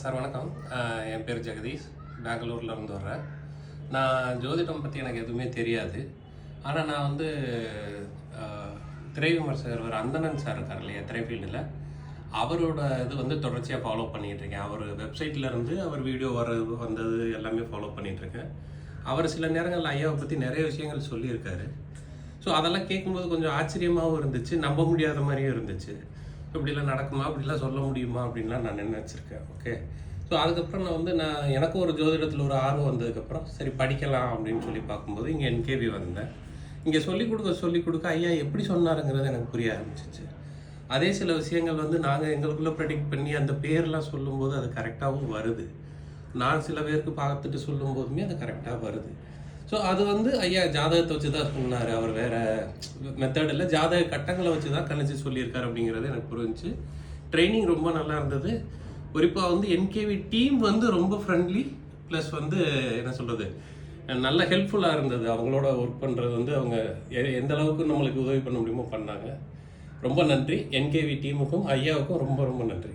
Sir வணக்கம். என் பேர் ஜெகதீஷ். பெங்களூரில் இருந்து வர்றேன். நான் ஜோதிடம் பற்றி எனக்கு எதுவுமே தெரியாது. ஆனால் நான் வந்து திரை விமர்சகர் ஒரு அந்தணன் சார் இருக்கார் இல்லையா திரைஃபீல்டில் அவரோட இது வந்து தொடர்ச்சியாக ஃபாலோ பண்ணிகிட்ருக்கேன் அவர் வெப்சைட்லேருந்து அவர் வீடியோ வர வந்தது எல்லாமே ஃபாலோ பண்ணிகிட்ருக்கேன் அவர் சில நேரங்களில் ஐயாவை பற்றி நிறைய விஷயங்கள் சொல்லியிருக்காரு. ஸோ அதெல்லாம் கேட்கும்போது கொஞ்சம் ஆச்சரியமாகவும் இருந்துச்சு. நம்ப முடியாத மாதிரியும் இருந்துச்சு. இப்படிலாம் நடக்குமா? அப்படிலாம் சொல்ல முடியுமா? அப்படின்லாம் நான் நினச்சிருக்கேன். ஓகே ஸோ அதுக்கப்புறம் நான் வந்து நான் எனக்கும் ஒரு ஜோதிடத்தில் ஒரு ஆர்வம் வந்ததுக்கப்புறம் சரி படிக்கலாம் அப்படின்னு சொல்லி பார்க்கும்போது இங்கே என்கேவி வந்தேன். இங்கே சொல்லிக் கொடுக்க சொல்லிக் கொடுக்க ஐயா எப்படி சொன்னாருங்கிறது எனக்கு புரிய ஆரம்பிச்சிச்சு. அதே சில விஷயங்கள் வந்து நாங்கள் எங்களுக்குள்ளே ப்ரெடிக்ட் பண்ணி அந்த பேர்லாம் சொல்லும்போது அது கரெக்டாகவும் வருது. நான் சில பேருக்கு பார்த்துட்டு சொல்லும் போதுமே அது கரெக்டாக வருது. ஸோ அது வந்து ஐயா ஜாதகத்தை வச்சு தான் சொன்னார். அவர் வேற மெத்தட் இல்லை. ஜாதக கட்டங்களை வச்சு தான் கணிச்சு சொல்லியிருக்காரு அப்படிங்கிறது எனக்கு புரிஞ்சுச்சு. ட்ரைனிங் ரொம்ப நல்லா இருந்தது. குறிப்பாக வந்து என்கேவி டீம் வந்து ரொம்ப ஃப்ரெண்ட்லி ப்ளஸ் வந்து என்ன சொல்கிறது நல்ல ஹெல்ப்ஃபுல்லாக இருந்தது. அவங்களோட ஒர்க் பண்ணுறது வந்து அவங்க எந்த அளவுக்கு நம்மளுக்கு உதவி பண்ண முடியுமோ பண்ணாங்க. ரொம்ப நன்றி. என்கேவி டீமுக்கும் ஐயாவுக்கும் ரொம்ப ரொம்ப நன்றி.